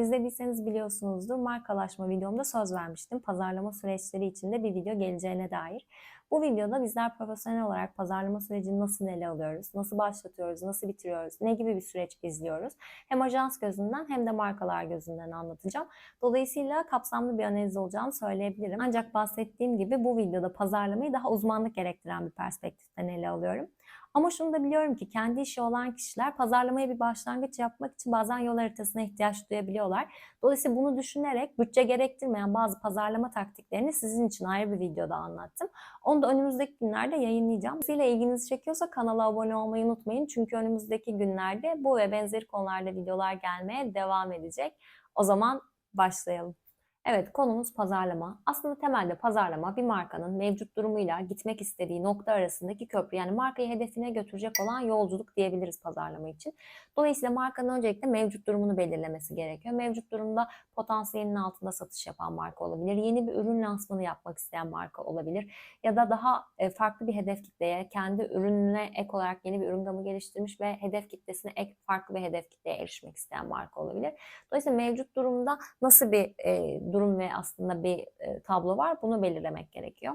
İzlediyseniz biliyorsunuzdur markalaşma videomda söz vermiştim. Pazarlama süreçleri içinde bir video geleceğine dair. Bu videoda bizler profesyonel olarak pazarlama sürecini nasıl ele alıyoruz, nasıl başlatıyoruz, nasıl bitiriyoruz, ne gibi bir süreç izliyoruz hem ajans gözünden hem de markalar gözünden anlatacağım. Dolayısıyla kapsamlı bir analiz olacağını söyleyebilirim. Ancak bahsettiğim gibi bu videoda pazarlamayı daha uzmanlık gerektiren bir perspektiften ele alıyorum. Ama şunu da biliyorum ki kendi işi olan kişiler pazarlamaya bir başlangıç yapmak için bazen yol haritasına ihtiyaç duyabiliyorlar. Dolayısıyla bunu düşünerek bütçe gerektirmeyen bazı pazarlama taktiklerini sizin için ayrı bir videoda anlattım. Onu da önümüzdeki günlerde yayınlayacağım. Dolayısıyla ilginizi çekiyorsa kanala abone olmayı unutmayın. Çünkü önümüzdeki günlerde bu ve benzeri konularda videolar gelmeye devam edecek. O zaman başlayalım. Evet konumuz pazarlama. Aslında temelde pazarlama bir markanın mevcut durumuyla gitmek istediği nokta arasındaki köprü. Yani markayı hedefine götürecek olan yolculuk diyebiliriz pazarlama için. Dolayısıyla markanın öncelikle mevcut durumunu belirlemesi gerekiyor. Mevcut durumda potansiyelinin altında satış yapan marka olabilir. Yeni bir ürün lansmanı yapmak isteyen marka olabilir. Ya da daha e, farklı bir hedef kitleye, kendi ürününe ek olarak yeni bir ürün gamı geliştirmiş ve hedef kitlesine ek farklı bir hedef kitleye erişmek isteyen marka olabilir. Dolayısıyla mevcut durumda nasıl bir e, durum ve aslında bir e, tablo var bunu belirlemek gerekiyor.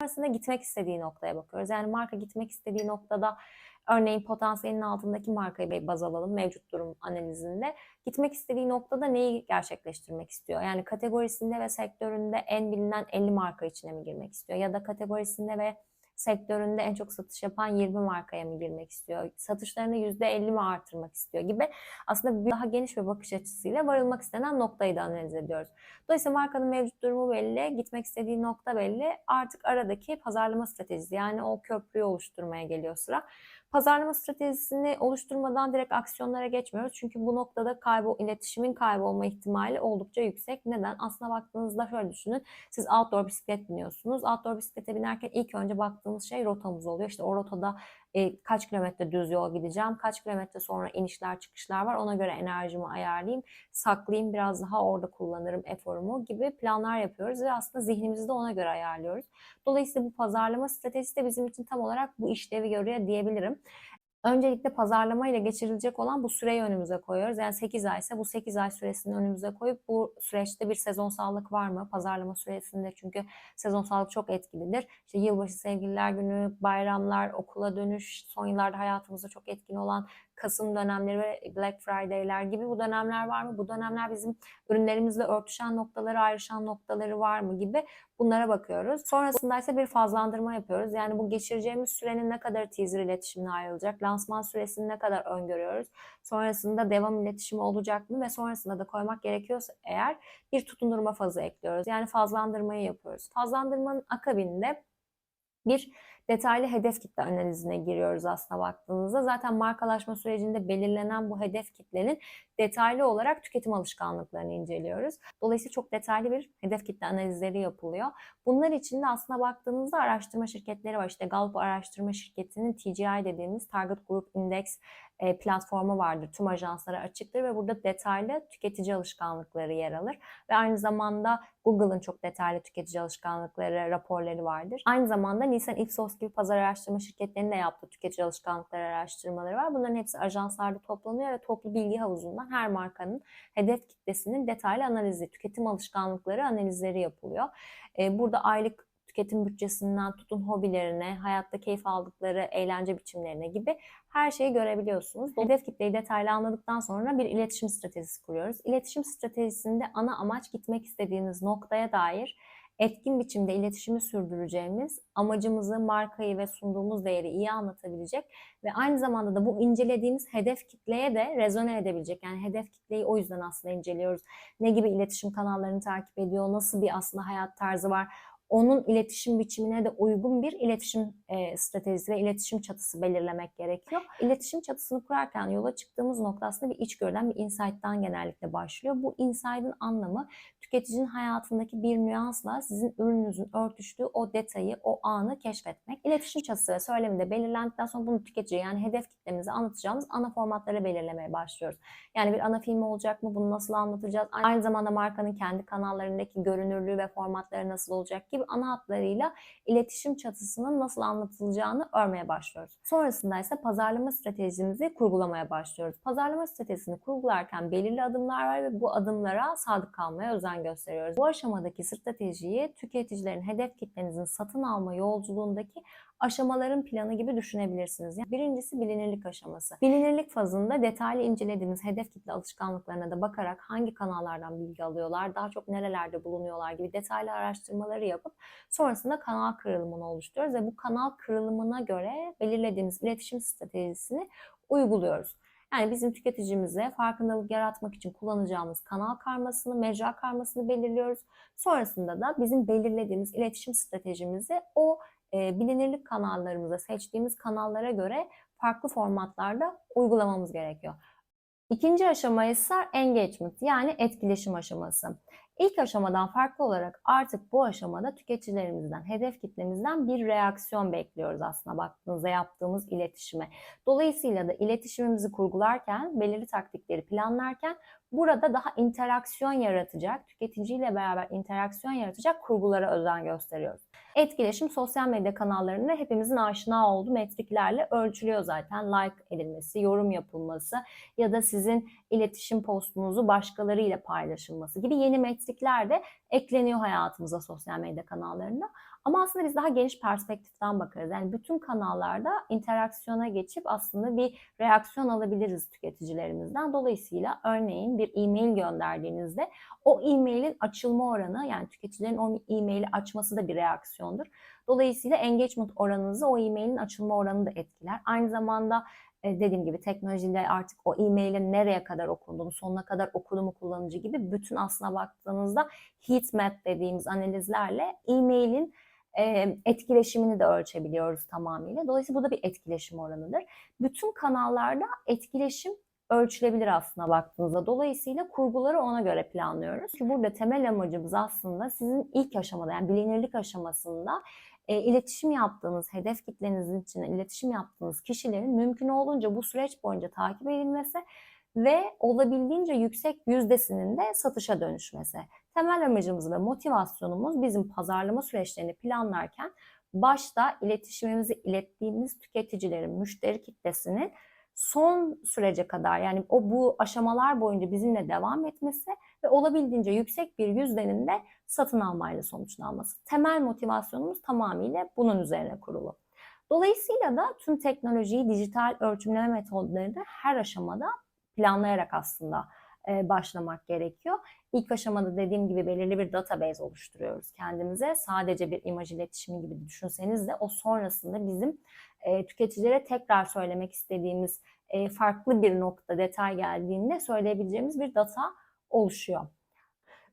Sonrasında gitmek istediği noktaya bakıyoruz. Yani marka gitmek istediği noktada örneğin potansiyelin altındaki markayı baz alalım mevcut durum analizinde. Gitmek istediği noktada neyi gerçekleştirmek istiyor? Yani kategorisinde ve sektöründe en bilinen 50 marka içine mi girmek istiyor? Ya da kategorisinde ve sektöründe en çok satış yapan 20 markaya mı girmek istiyor? Satışlarını %50 mi artırmak istiyor gibi aslında daha geniş bir bakış açısıyla varılmak istenen noktayı da analiz ediyoruz. Dolayısıyla markanın mevcut durumu belli, gitmek istediği nokta belli. Artık aradaki pazarlama stratejisi yani o köprüyü oluşturmaya geliyor sıra. Pazarlama stratejisini oluşturmadan direkt aksiyonlara geçmiyoruz. Çünkü bu noktada kaybol, iletişimin kaybolma ihtimali oldukça yüksek. Neden? Aslına baktığınızda şöyle düşünün. Siz outdoor bisiklet biniyorsunuz. Outdoor bisiklete binerken ilk önce baktığınız şey rotamız oluyor. İşte o rotada e, kaç kilometre düz yol gideceğim, kaç kilometre sonra inişler çıkışlar var ona göre enerjimi ayarlayayım, saklayayım biraz daha orada kullanırım eforumu gibi planlar yapıyoruz ve aslında zihnimizi de ona göre ayarlıyoruz. Dolayısıyla bu pazarlama stratejisi de bizim için tam olarak bu işlevi görüyor diyebilirim. Öncelikle pazarlama ile geçirilecek olan bu süreyi önümüze koyuyoruz. Yani 8 ay ise bu 8 ay süresini önümüze koyup bu süreçte bir sezonsallık var mı? Pazarlama süresinde çünkü sezonsallık çok etkilidir. İşte yılbaşı sevgililer günü, bayramlar, okula dönüş, son yıllarda hayatımızda çok etkin olan Kasım dönemleri ve Black Friday'ler gibi bu dönemler var mı? Bu dönemler bizim ürünlerimizle örtüşen noktaları, ayrışan noktaları var mı gibi bunlara bakıyoruz. Sonrasında ise bir fazlandırma yapıyoruz. Yani bu geçireceğimiz sürenin ne kadar teaser iletişimine ayrılacak, lansman süresini ne kadar öngörüyoruz. Sonrasında devam iletişimi olacak mı ve sonrasında da koymak gerekiyorsa eğer bir tutundurma fazı ekliyoruz. Yani fazlandırmayı yapıyoruz. Fazlandırmanın akabinde bir detaylı hedef kitle analizine giriyoruz aslında baktığınızda. Zaten markalaşma sürecinde belirlenen bu hedef kitlenin detaylı olarak tüketim alışkanlıklarını inceliyoruz. Dolayısıyla çok detaylı bir hedef kitle analizleri yapılıyor. Bunlar için de aslında baktığınızda araştırma şirketleri var. İşte Gallup araştırma şirketinin TGI dediğimiz Target Group Index platformu vardır. Tüm ajanslara açıktır ve burada detaylı tüketici alışkanlıkları yer alır. Ve aynı zamanda Google'ın çok detaylı tüketici alışkanlıkları raporları vardır. Aynı zamanda Nielsen Ipsos gibi pazar araştırma şirketlerinin de yaptığı tüketici alışkanlıkları araştırmaları var. Bunların hepsi ajanslarda toplanıyor ve toplu bilgi havuzundan her markanın hedef kitlesinin detaylı analizi, tüketim alışkanlıkları analizleri yapılıyor. E, burada aylık tüketim bütçesinden tutun hobilerine, hayatta keyif aldıkları eğlence biçimlerine gibi her şeyi görebiliyorsunuz. Hedef kitleyi detaylı anladıktan sonra bir iletişim stratejisi kuruyoruz. İletişim stratejisinde ana amaç gitmek istediğiniz noktaya dair etkin biçimde iletişimi sürdüreceğimiz, amacımızı, markayı ve sunduğumuz değeri iyi anlatabilecek ve aynı zamanda da bu incelediğimiz hedef kitleye de rezone edebilecek. Yani hedef kitleyi o yüzden aslında inceliyoruz. Ne gibi iletişim kanallarını takip ediyor, nasıl bir aslında hayat tarzı var, onun iletişim biçimine de uygun bir iletişim e, stratejisi ve iletişim çatısı belirlemek gerekiyor. İletişim çatısını kurarken yola çıktığımız nokta aslında bir içgörüden bir insight'tan genellikle başlıyor. Bu insight'ın anlamı tüketicinin hayatındaki bir nüansla sizin ürününüzün örtüştüğü o detayı, o anı keşfetmek. İletişim çatısı ve söylemi de belirlendikten sonra bunu tüketici yani hedef kitlemize anlatacağımız ana formatları belirlemeye başlıyoruz. Yani bir ana filmi olacak mı? Bunu nasıl anlatacağız? Aynı zamanda markanın kendi kanallarındaki görünürlüğü ve formatları nasıl olacak gibi gibi ana hatlarıyla iletişim çatısının nasıl anlatılacağını örmeye başlıyoruz. Sonrasında ise pazarlama stratejimizi kurgulamaya başlıyoruz. Pazarlama stratejisini kurgularken belirli adımlar var ve bu adımlara sadık kalmaya özen gösteriyoruz. Bu aşamadaki stratejiyi tüketicilerin hedef kitlenizin satın alma yolculuğundaki aşamaların planı gibi düşünebilirsiniz. Yani birincisi bilinirlik aşaması. Bilinirlik fazında detaylı incelediğimiz hedef kitle alışkanlıklarına da bakarak hangi kanallardan bilgi alıyorlar, daha çok nerelerde bulunuyorlar gibi detaylı araştırmaları yapıp sonrasında kanal kırılımını oluşturuyoruz ve bu kanal kırılımına göre belirlediğimiz iletişim stratejisini uyguluyoruz. Yani bizim tüketicimize farkındalık yaratmak için kullanacağımız kanal karmasını, mecra karmasını belirliyoruz. Sonrasında da bizim belirlediğimiz iletişim stratejimizi o e, bilinirlik kanallarımıza, seçtiğimiz kanallara göre farklı formatlarda uygulamamız gerekiyor. İkinci aşama ise engagement yani etkileşim aşaması. İlk aşamadan farklı olarak artık bu aşamada tüketicilerimizden, hedef kitlemizden bir reaksiyon bekliyoruz aslında baktığınızda yaptığımız iletişime. Dolayısıyla da iletişimimizi kurgularken, belirli taktikleri planlarken burada daha interaksiyon yaratacak, tüketiciyle beraber interaksiyon yaratacak kurgulara özen gösteriyoruz. Etkileşim sosyal medya kanallarında hepimizin aşina olduğu metriklerle ölçülüyor zaten. Like edilmesi, yorum yapılması ya da sizin iletişim postunuzu başkalarıyla paylaşılması gibi yeni metrikler de ekleniyor hayatımıza sosyal medya kanallarında. Ama aslında biz daha geniş perspektiften bakarız. Yani bütün kanallarda interaksiyona geçip aslında bir reaksiyon alabiliriz tüketicilerimizden. Dolayısıyla örneğin bir e-mail gönderdiğinizde o e-mailin açılma oranı yani tüketicilerin o e-maili açması da bir reaksiyondur. Dolayısıyla engagement oranınızı o e-mailin açılma oranı da etkiler. Aynı zamanda e, dediğim gibi teknolojide artık o e-mailin nereye kadar okunduğunu, sonuna kadar okudu mu kullanıcı gibi bütün aslına baktığınızda heat map dediğimiz analizlerle e-mailin etkileşimini de ölçebiliyoruz tamamıyla. Dolayısıyla bu da bir etkileşim oranıdır. Bütün kanallarda etkileşim ölçülebilir aslında baktığınızda. Dolayısıyla kurguları ona göre planlıyoruz. Çünkü burada temel amacımız aslında sizin ilk aşamada yani bilinirlik aşamasında e, iletişim yaptığınız, hedef kitlenizin içine iletişim yaptığınız kişilerin mümkün olduğunca bu süreç boyunca takip edilmesi ve olabildiğince yüksek yüzdesinin de satışa dönüşmesi. Temel amacımız ve motivasyonumuz bizim pazarlama süreçlerini planlarken başta iletişimimizi ilettiğimiz tüketicilerin, müşteri kitlesinin son sürece kadar yani o bu aşamalar boyunca bizimle devam etmesi ve olabildiğince yüksek bir yüzdenin de satın almayla sonuçlanması. Temel motivasyonumuz tamamıyla bunun üzerine kurulu. Dolayısıyla da tüm teknolojiyi, dijital ölçümleme metodlarını her aşamada planlayarak aslında başlamak gerekiyor. İlk aşamada dediğim gibi belirli bir database oluşturuyoruz kendimize. Sadece bir imaj iletişimi gibi düşünseniz de o sonrasında bizim e, tüketicilere tekrar söylemek istediğimiz e, farklı bir nokta detay geldiğinde söyleyebileceğimiz bir data oluşuyor.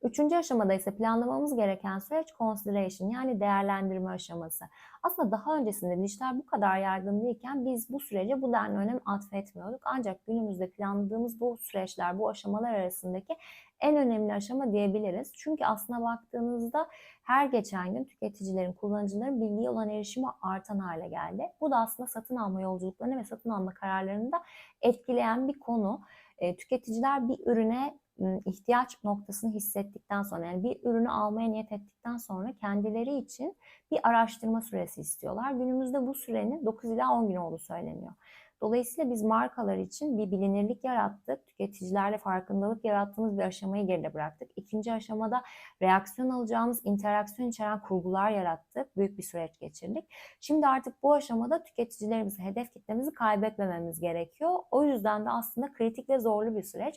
Üçüncü aşamada ise planlamamız gereken süreç consideration yani değerlendirme aşaması. Aslında daha öncesinde dijital bu kadar yaygın değilken biz bu sürece bu denli önem atfetmiyorduk. Ancak günümüzde planladığımız bu süreçler, bu aşamalar arasındaki en önemli aşama diyebiliriz. Çünkü aslına baktığınızda her geçen gün tüketicilerin, kullanıcıların bilgiye olan erişimi artan hale geldi. Bu da aslında satın alma yolculuklarını ve satın alma kararlarını da etkileyen bir konu. E, tüketiciler bir ürüne ihtiyaç noktasını hissettikten sonra yani bir ürünü almaya niyet ettikten sonra kendileri için bir araştırma süresi istiyorlar. Günümüzde bu sürenin 9 ila 10 gün olduğu söyleniyor. Dolayısıyla biz markalar için bir bilinirlik yarattık. Tüketicilerle farkındalık yarattığımız bir aşamayı geride bıraktık. İkinci aşamada reaksiyon alacağımız interaksiyon içeren kurgular yarattık. Büyük bir süreç geçirdik. Şimdi artık bu aşamada tüketicilerimizi, hedef kitlemizi kaybetmememiz gerekiyor. O yüzden de aslında kritik ve zorlu bir süreç.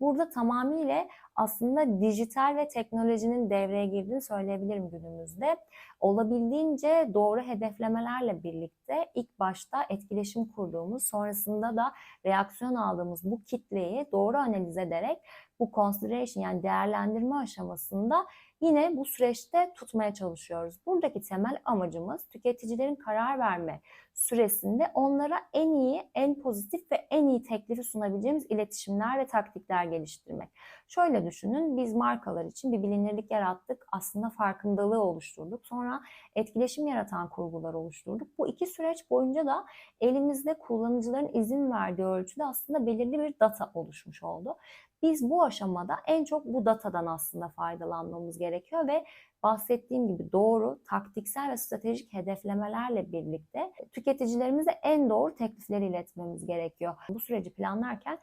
Burada tamamıyla aslında dijital ve teknolojinin devreye girdiğini söyleyebilirim günümüzde. Olabildiğince doğru hedeflemelerle birlikte ilk başta etkileşim kurduğumuz, sonrasında da reaksiyon aldığımız bu kitleyi doğru analiz ederek bu consideration yani değerlendirme aşamasında yine bu süreçte tutmaya çalışıyoruz. Buradaki temel amacımız tüketicilerin karar verme süresinde onlara en iyi, en pozitif ve en iyi teklifi sunabileceğimiz iletişimler ve taktikler geliştirmek. Şöyle düşünün, biz markalar için bir bilinirlik yarattık, aslında farkındalığı oluşturduk. Sonra etkileşim yaratan kurgular oluşturduk. Bu iki süreç boyunca da elimizde kullanıcıların izin verdiği ölçüde aslında belirli bir data oluşmuş oldu. Biz bu aşamada en çok bu datadan aslında faydalanmamız gerekiyor ve bahsettiğim gibi doğru, taktiksel ve stratejik hedeflemelerle birlikte tüketicilerimize en doğru teklifleri iletmemiz gerekiyor. Bu süreci planlarken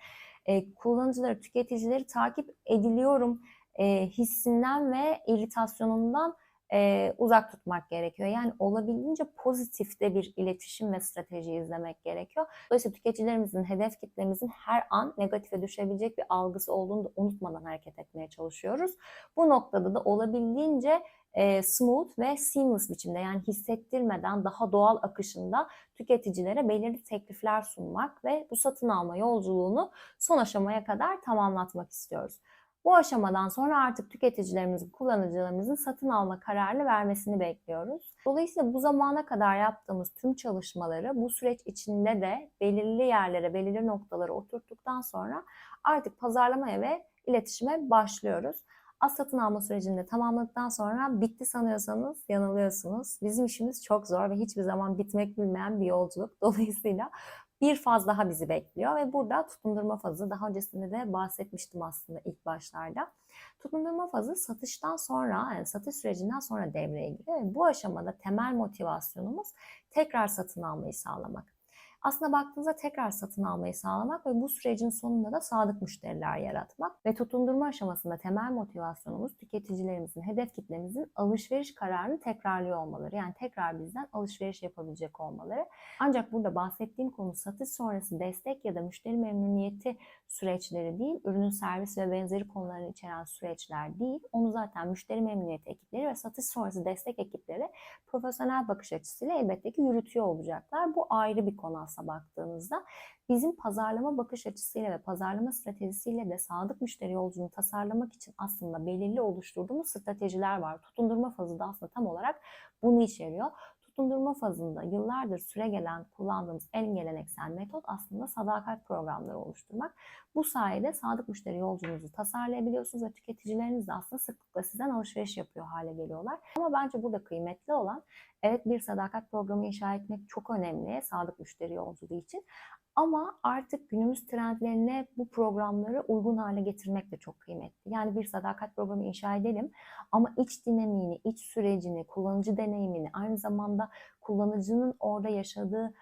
e, kullanıcıları, tüketicileri takip ediliyorum e, hissinden ve iritasyonundan e, uzak tutmak gerekiyor. Yani olabildiğince pozitifte bir iletişim ve strateji izlemek gerekiyor. Dolayısıyla tüketicilerimizin, hedef kitlemizin her an negatife düşebilecek bir algısı olduğunu da unutmadan hareket etmeye çalışıyoruz. Bu noktada da olabildiğince e, smooth ve seamless biçimde yani hissettirmeden daha doğal akışında tüketicilere belirli teklifler sunmak ve bu satın alma yolculuğunu son aşamaya kadar tamamlatmak istiyoruz. Bu aşamadan sonra artık tüketicilerimizin, kullanıcılarımızın satın alma kararını vermesini bekliyoruz. Dolayısıyla bu zamana kadar yaptığımız tüm çalışmaları bu süreç içinde de belirli yerlere, belirli noktalara oturttuktan sonra artık pazarlamaya ve iletişime başlıyoruz. Az satın alma sürecinde tamamladıktan sonra bitti sanıyorsanız yanılıyorsunuz. Bizim işimiz çok zor ve hiçbir zaman bitmek bilmeyen bir yolculuk. Dolayısıyla bir faz daha bizi bekliyor ve burada tutundurma fazı daha öncesinde de bahsetmiştim aslında ilk başlarda. Tutundurma fazı satıştan sonra yani satış sürecinden sonra devreye giriyor. bu aşamada temel motivasyonumuz tekrar satın almayı sağlamak. Aslında baktığınızda tekrar satın almayı sağlamak ve bu sürecin sonunda da sadık müşteriler yaratmak ve tutundurma aşamasında temel motivasyonumuz tüketicilerimizin, hedef kitlemizin alışveriş kararını tekrarlıyor olmaları. Yani tekrar bizden alışveriş yapabilecek olmaları. Ancak burada bahsettiğim konu satış sonrası destek ya da müşteri memnuniyeti süreçleri değil, ürünün servis ve benzeri konularını içeren süreçler değil. Onu zaten müşteri memnuniyeti ekipleri ve satış sonrası destek ekipleri profesyonel bakış açısıyla elbette ki yürütüyor olacaklar. Bu ayrı bir konu aslında baktığınızda. Bizim pazarlama bakış açısıyla ve pazarlama stratejisiyle de sadık müşteri yolculuğunu tasarlamak için aslında belirli oluşturduğumuz stratejiler var. Tutundurma fazı da aslında tam olarak bunu içeriyor tutundurma fazında yıllardır süre gelen kullandığımız en geleneksel metot aslında sadakat programları oluşturmak. Bu sayede sadık müşteri yolculuğunuzu tasarlayabiliyorsunuz ve tüketicileriniz de aslında sıklıkla sizden alışveriş yapıyor hale geliyorlar. Ama bence burada kıymetli olan evet bir sadakat programı inşa etmek çok önemli sadık müşteri yolculuğu için. Ama artık günümüz trendlerine bu programları uygun hale getirmek de çok kıymetli. Yani bir sadakat programı inşa edelim ama iç dinamiğini, iç sürecini, kullanıcı deneyimini, aynı zamanda kullanıcının orada yaşadığı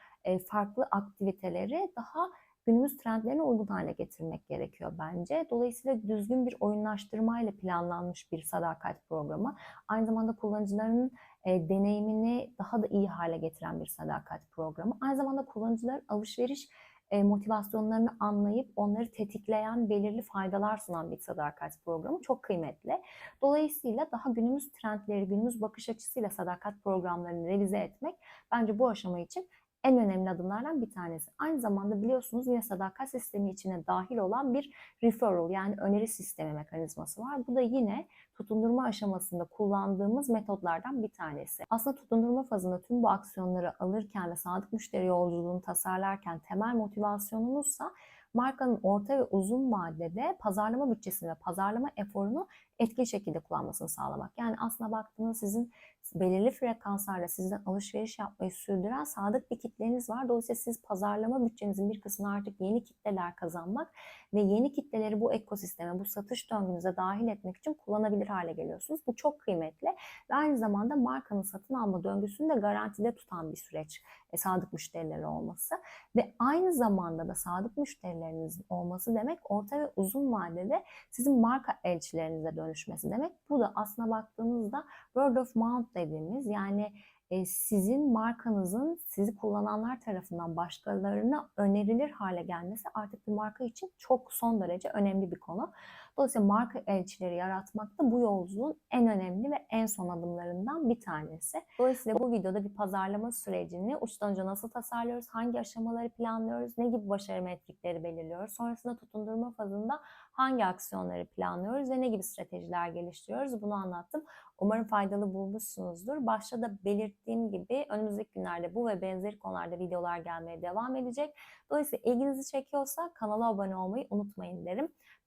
farklı aktiviteleri daha günümüz trendlerine uygun hale getirmek gerekiyor bence. Dolayısıyla düzgün bir oyunlaştırmayla planlanmış bir sadakat programı. Aynı zamanda kullanıcıların e, deneyimini daha da iyi hale getiren bir sadakat programı. Aynı zamanda kullanıcıların alışveriş e, motivasyonlarını anlayıp onları tetikleyen belirli faydalar sunan bir sadakat programı çok kıymetli. Dolayısıyla daha günümüz trendleri, günümüz bakış açısıyla sadakat programlarını revize etmek bence bu aşama için en önemli adımlardan bir tanesi. Aynı zamanda biliyorsunuz yine sadakat sistemi içine dahil olan bir referral yani öneri sistemi mekanizması var. Bu da yine tutundurma aşamasında kullandığımız metotlardan bir tanesi. Aslında tutundurma fazında tüm bu aksiyonları alırken ve sadık müşteri yolculuğunu tasarlarken temel motivasyonumuzsa markanın orta ve uzun vadede pazarlama bütçesini ve pazarlama eforunu etkili şekilde kullanmasını sağlamak. Yani aslına baktığınızda sizin belirli frekanslarla sizden alışveriş yapmayı sürdüren sadık bir kitleniz var. Dolayısıyla siz pazarlama bütçenizin bir kısmını artık yeni kitleler kazanmak ve yeni kitleleri bu ekosisteme, bu satış döngünüze dahil etmek için kullanabilir hale geliyorsunuz. Bu çok kıymetli ve aynı zamanda markanın satın alma döngüsünü de garantide tutan bir süreç e, sadık müşterileri olması ve aynı zamanda da sadık müşterilerinizin olması demek orta ve uzun vadede sizin marka elçilerinize dönüşmesi demek. Bu da aslına baktığınızda word of mouth dediğimiz yani e, sizin markanızın sizi kullananlar tarafından başkalarına önerilir hale gelmesi artık bir marka için çok son derece önemli bir konu. Dolayısıyla marka elçileri yaratmak da bu yolculuğun en önemli ve en son adımlarından bir tanesi. Dolayısıyla bu videoda bir pazarlama sürecini uçtan uca nasıl tasarlıyoruz, hangi aşamaları planlıyoruz, ne gibi başarı metrikleri belirliyoruz, sonrasında tutundurma fazında hangi aksiyonları planlıyoruz ve ne gibi stratejiler geliştiriyoruz bunu anlattım. Umarım faydalı bulmuşsunuzdur. Başta da belirttiğim gibi önümüzdeki günlerde bu ve benzeri konularda videolar gelmeye devam edecek. Dolayısıyla ilginizi çekiyorsa kanala abone olmayı unutmayın derim.